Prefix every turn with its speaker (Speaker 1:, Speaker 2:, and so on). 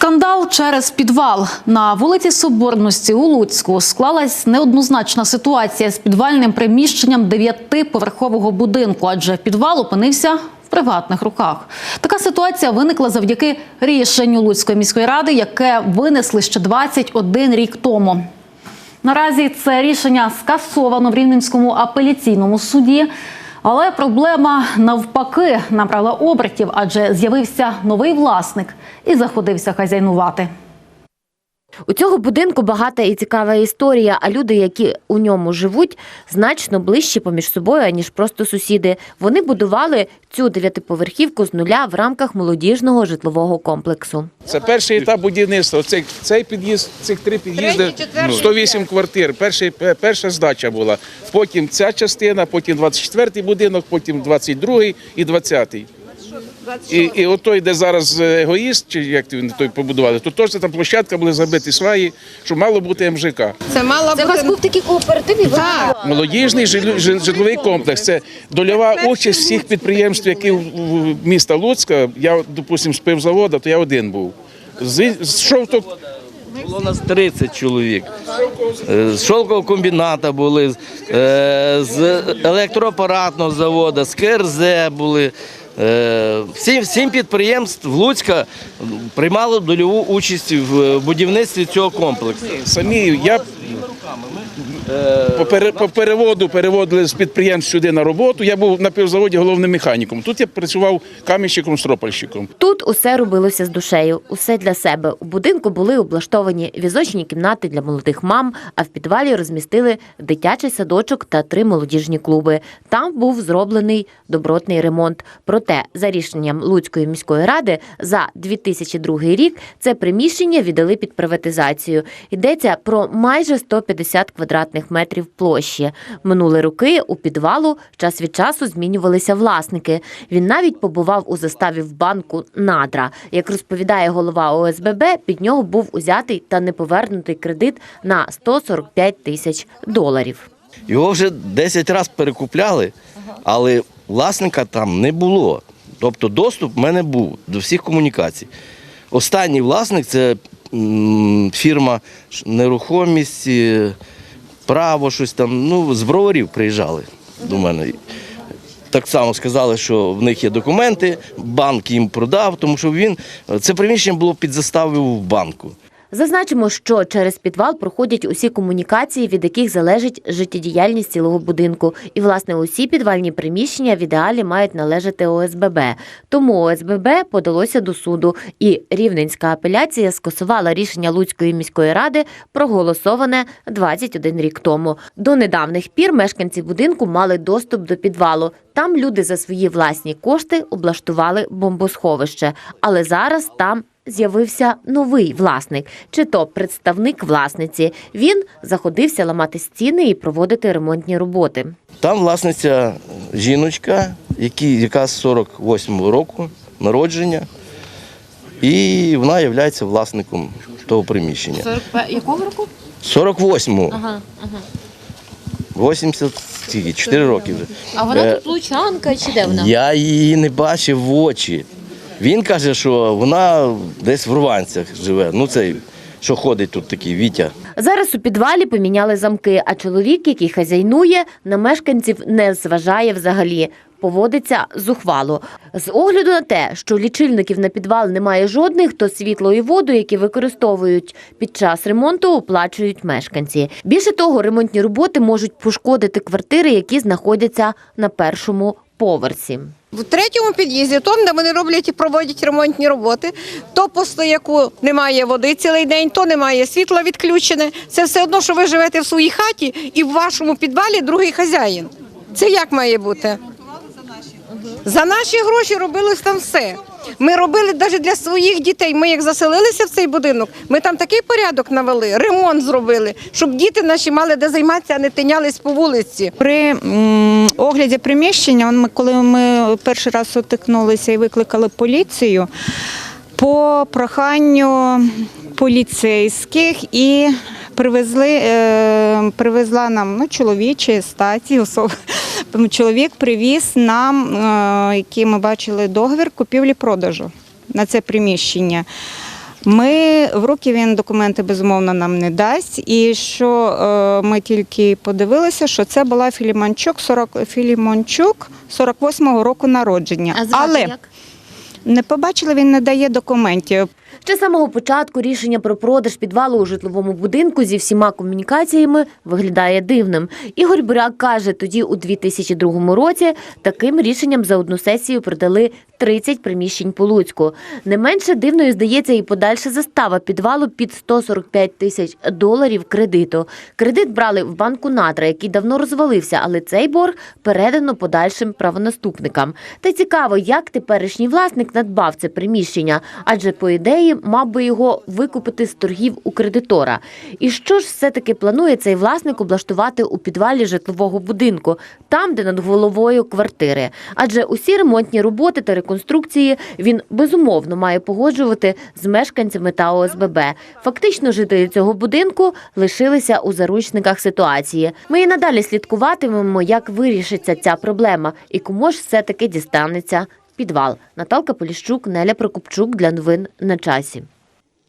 Speaker 1: Скандал через підвал на вулиці Соборності у Луцьку склалась неоднозначна ситуація з підвальним приміщенням дев'ятиповерхового будинку, адже підвал опинився в приватних руках. Така ситуація виникла завдяки рішенню Луцької міської ради, яке винесли ще 21 рік тому. Наразі це рішення скасовано в Рівненському апеляційному суді. Але проблема навпаки набрала обертів, адже з'явився новий власник і заходився хазяйнувати.
Speaker 2: У цього будинку багата і цікава історія, а люди, які у ньому живуть, значно ближче поміж собою, аніж просто сусіди. Вони будували цю дев'ятиповерхівку з нуля в рамках молодіжного житлового комплексу.
Speaker 3: Це перший етап будівництва. Цей, цей під'їзд, цих три під'їзди, 108 квартир. Перший, перша здача була. Потім ця частина, потім 24-й будинок, потім 22-й і 20-й. І, і от той, де зараз е, егоїст, чи як він той побудували, то теж там площадка були забиті сваї, що мало бути МЖК.
Speaker 4: Це мала
Speaker 2: Це у вас був такий кооператив і ви
Speaker 4: Так.
Speaker 3: Молодіжний житловий комплекс. Це дольова участь всіх підприємств, які в- в міста Луцька. Я, допустимо, з пивзавода, то я один був. З, з шовто
Speaker 5: Було у нас 30 чоловік. Е, З шовкового комбіната були, е, з електроапаратного заводу, з КРЗ були. Е, Сім, сім підприємств Луцька приймало дольову участь в будівництві цього комплексу.
Speaker 3: самі я по, пере- по переводу переводили з підприємств сюди на роботу. Я був на пивзаводі головним механіком. Тут я працював камінщиком, стропальщиком.
Speaker 2: Тут усе робилося з душею, усе для себе. У будинку були облаштовані візочні кімнати для молодих мам, а в підвалі розмістили дитячий садочок та три молодіжні клуби. Там був зроблений добротний ремонт. Проте, за рішенням Луцької міської ради, за 2002 рік це приміщення віддали під приватизацію. Йдеться про майже 150 квадратних метрів площі. Минули роки у підвалу час від часу змінювалися власники. Він навіть побував у заставі в банку Надра. Як розповідає голова ОСББ, під нього був узятий та неповернутий кредит на 145 тисяч доларів.
Speaker 5: Його вже 10 разів перекупляли, але власника там не було. Тобто доступ в мене був до всіх комунікацій. Останній власник це фірма нерухомість, е, право, щось там. Ну, з броварів приїжджали до мене. Так само сказали, що в них є документи, банк їм продав, тому що він це приміщення було під заставою в банку.
Speaker 2: Зазначимо, що через підвал проходять усі комунікації, від яких залежить життєдіяльність цілого будинку. І, власне, усі підвальні приміщення в ідеалі мають належати ОСББ. Тому ОСББ подалося до суду, і Рівненська апеляція скасувала рішення Луцької міської ради, проголосоване 21 рік тому. До недавних пір мешканці будинку мали доступ до підвалу. Там люди за свої власні кошти облаштували бомбосховище, але зараз там з'явився новий власник, чи то представник власниці. Він заходився ламати стіни і проводити ремонтні роботи.
Speaker 5: Там власниця жіночка, яка з 48-го року народження, і вона є власником того приміщення.
Speaker 2: 40... Якого року?
Speaker 5: 48-го. Ага, ага. 80, скільки, 4 роки вже.
Speaker 2: А вона
Speaker 5: Е,
Speaker 2: тут лучанка чи де вона?
Speaker 5: Я її не бачив в очі. Він каже, що вона десь в Рванцях живе. Ну, цей, що ходить тут такий Вітя.
Speaker 2: Зараз у підвалі поміняли замки, а чоловік, який хазяйнує, на мешканців не зважає взагалі. Поводиться зухвало. З огляду на те, що лічильників на підвал немає жодних, то світло і воду, які використовують під час ремонту, оплачують мешканці. Більше того, ремонтні роботи можуть пошкодити квартири, які знаходяться на першому поверсі.
Speaker 4: в третьому під'їзді, там, де вони роблять і проводять ремонтні роботи, то по стояку немає води цілий день, то немає світла відключене. Це все одно, що ви живете в своїй хаті і в вашому підвалі другий хазяїн. Це як має бути? За наші гроші робилось там все. Ми робили навіть для своїх дітей. Ми як заселилися в цей будинок, ми там такий порядок навели, ремонт зробили, щоб діти наші мали де займатися, а не тинялись по вулиці.
Speaker 6: При огляді приміщення, коли ми перший раз отикнулися і викликали поліцію, по проханню поліцейських і привезли, е, привезла нам ну, чоловічі статі особи. Чоловік привіз нам, е, який ми бачили договір купівлі-продажу на це приміщення. Ми в руки він документи безумовно нам не дасть. І що е, ми тільки подивилися, що це була Філімончук, 40, Філімончук 48-го року народження. Але не побачили, він не дає документів.
Speaker 2: Ще з самого початку рішення про продаж підвалу у житловому будинку зі всіма комунікаціями виглядає дивним. Ігор Буряк каже, тоді у 2002 році таким рішенням за одну сесію продали 30 приміщень по Луцьку. Не менше дивною здається і подальша застава підвалу під 145 тисяч доларів кредиту. Кредит брали в банку Надра, який давно розвалився, але цей борг передано подальшим правонаступникам. Та цікаво, як теперішній власник надбав це приміщення, адже по ідеї мав би його викупити з торгів у кредитора. І що ж все-таки планує цей власник облаштувати у підвалі житлового будинку, там, де над головою квартири? Адже усі ремонтні роботи та реконструкції він безумовно має погоджувати з мешканцями та ОСББ. Фактично, жителі цього будинку лишилися у заручниках ситуації. Ми і надалі слідкуватимемо, як вирішиться ця проблема і кому ж все таки дістанеться підвал. Наталка Поліщук, Неля Прокопчук для новин на часі.